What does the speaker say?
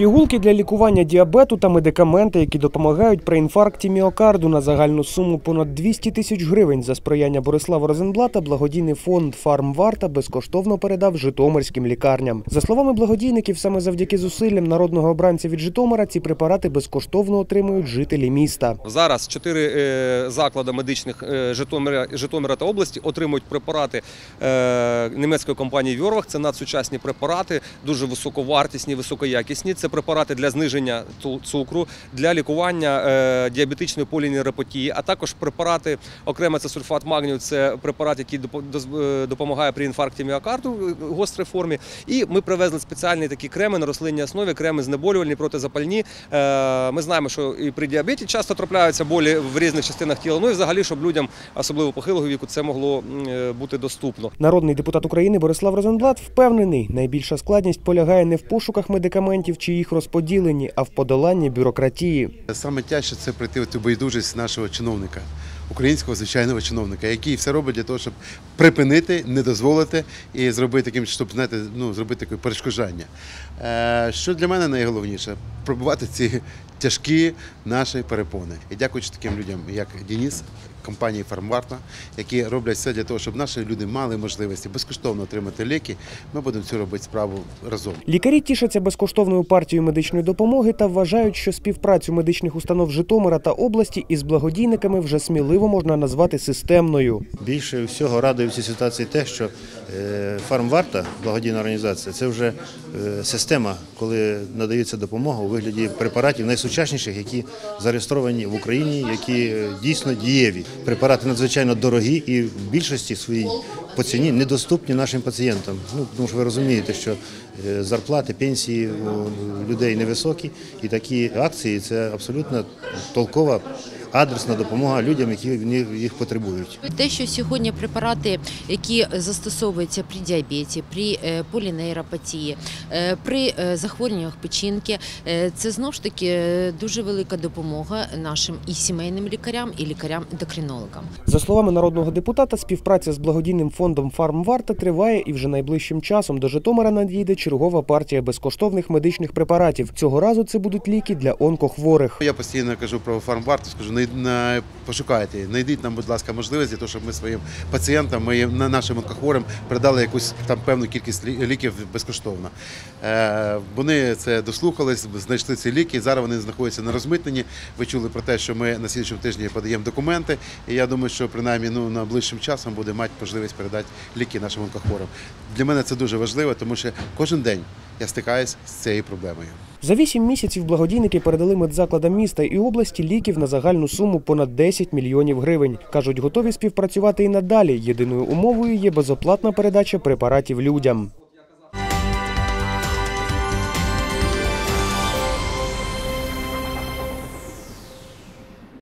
Пігулки для лікування діабету та медикаменти, які допомагають при інфаркті міокарду на загальну суму понад 200 тисяч гривень за сприяння Борислава Розенблата, благодійний фонд «Фармварта» безкоштовно передав житомирським лікарням. За словами благодійників, саме завдяки зусиллям народного обранця від Житомира ці препарати безкоштовно отримують жителі міста. Зараз чотири е, заклади медичних е, Житомира, та області отримують препарати е, німецької компанії Вьорвах. Це надсучасні препарати, дуже високовартісні, високоякісні. Це препарати для зниження цукру, для лікування е, діабетичної полінeuропатії, а також препарати, окремо це сульфат магнію, це препарат, який е, допомагає при інфаркті міокарду в гострій формі. І ми привезли спеціальні такі креми на рослинній основі, креми знеболювальні, протизапальні. Е, Ми знаємо, що і при діабеті часто трапляються болі в різних частинах тіла. Ну і взагалі, щоб людям, особливо похилого віку, це могло е, бути доступно. Народний депутат України Борислав Розенблат впевнений, найбільша складність полягає не в пошуках медикаментів чи їх розподіленні, а в подоланні бюрократії. Саме тяжче це прийти цю байдужість нашого чиновника, українського звичайного чиновника, який все робить для того, щоб припинити, не дозволити і зробити таким, щоб знаєте, ну зробити таке перешкоджання. Е, що для мене найголовніше пробувати ці тяжкі наші перепони. І дякуючи таким людям, як Дініс, компанії Фармварта, які роблять все для того, щоб наші люди мали можливості безкоштовно отримати ліки. Ми будемо цю робити справу разом. Лікарі тішаться безкоштовною партією медичної допомоги та вважають, що співпрацю медичних установ Житомира та області із благодійниками вже сміливо можна назвати системною. Більше всього радує в цій ситуації те, що е, фармварта, благодійна організація, це вже е, система, коли надається допомога у вигляді препаратів найсучасніших, які зареєстровані в Україні, які е, дійсно дієві. Препарати надзвичайно дорогі і в більшості своїй по ціні недоступні нашим пацієнтам. Ну тому що ви розумієте, що е, зарплати, пенсії у людей невисокі, і такі акції це абсолютно толкова адресна допомога людям, які в них- їх потребують. Те, що сьогодні препарати, які застосовуються при діабеті, при е, полінейропатії, е, при е, захворюваннях печінки, це знову ж таки дуже велика допомога нашим і сімейним лікарям, і лікарям-ендокринологам. За словами народного депутата, співпраця з благодійним фондом «Фармварта» триває і вже найближчим часом до Житомира надійде чергова партія безкоштовних медичних препаратів. Цього разу це будуть ліки для онкохворих. Я постійно кажу про фармварту, скажу, на- пошукайте, знайдіть нам, будь ласка, можливість для того, щоб ми своїм пацієнтам, ми на- нашим онкохворим передали якусь там певну кількість ліків безкоштовно. Е, вони це дослухались, знайшли ці ліки. Зараз вони знаходяться на розмитненні. Ви чули про те, що ми на слідчому тижні подаємо документи. І я думаю, що принаймні ну, найближчим часом буде мати можливість передати ліки нашим онкохворим. Для мене це дуже важливо, тому що кожен день я стикаюся з цією проблемою. За вісім місяців благодійники передали медзакладам міста і області ліків на загальну суму понад 10 мільйонів гривень. Кажуть, готові співпрацювати і надалі. Єдиною умовою є безоплатна передача препаратів людям.